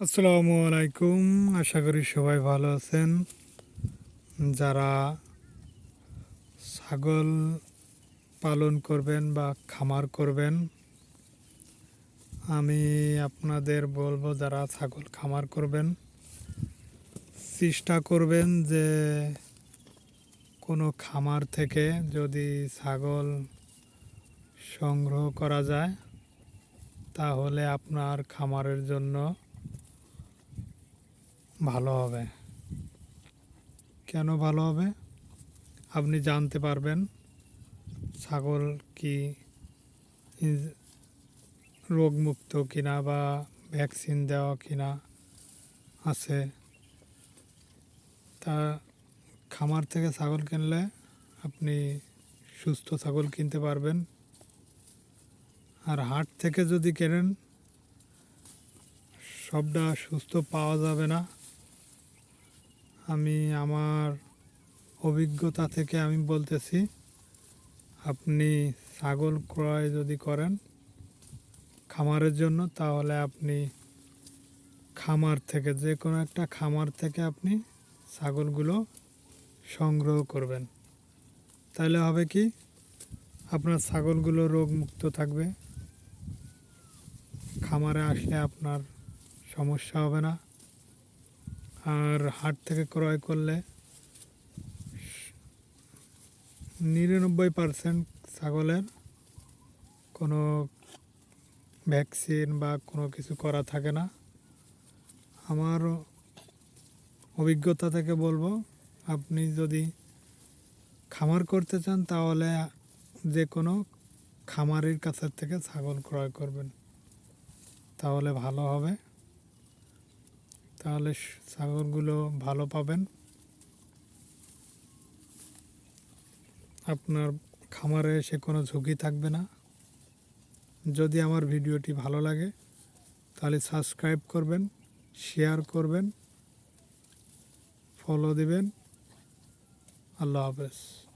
আসসালামু আলাইকুম। আশা করি সবাই ভালো আছেন। যারা ছাগল পালন করবেন বা খামার করবেন, আমি আপনাদের বলব যারা ছাগল খামার করবেন, চেষ্টা করবেন যে কোনো খামার থেকে যদি ছাগল সংগ্রহ করা যায়, তাহলে আপনার খামারের জন্য ভালো হবে। কেন ভালো হবে? আপনি জানতে পারবেন। ছাগল কি রোগমুক্ত কিনা বা ভ্যাকসিন দেওয়া কিনা আছে। তা খামার থেকে ছাগল কিনলে আপনি সুস্থ ছাগল কিনতে পারবেন। আর হাট থেকে যদি কেনেন, সবটা সুস্থ পাওয়া যাবে না। আমি আমার অভিজ্ঞতা থেকে আমি বলতেছি, আপনি ছাগল ক্রয় যদি করেন খামারের জন্য, তাহলে আপনি খামার থেকে, যে কোনো একটা খামার থেকে আপনি ছাগলগুলো সংগ্রহ করবেন। তাহলে হবে কি, আপনার ছাগলগুলো রোগমুক্ত থাকবে। খামারে আসলে আপনার সমস্যা হবে না। আর হাট থেকে ক্রয় করলে নিরানব্বই পার্সেন্ট ছাগলের কোনো ভ্যাকসিন বা কোনো কিছু করা থাকে না। আমার অভিজ্ঞতা থেকে বলব, আপনি যদি খামার করতে চান তাহলে যে কোনো খামারের কাছের থেকে ছাগল ক্রয় করবেন, তাহলে ভালো হবে। তাহলে স- ছাগলগুলো ভালো পাবেন। আপনার খামারে এসে কোনো ঝুঁকি থাকবে না। যদি আমার ভিডিওটি ভালো লাগে, তাহলে সাবস্ক্রাইব করবেন, শেয়ার করবেন, ফলো দিবেন। আল্লাহ হাফেজ।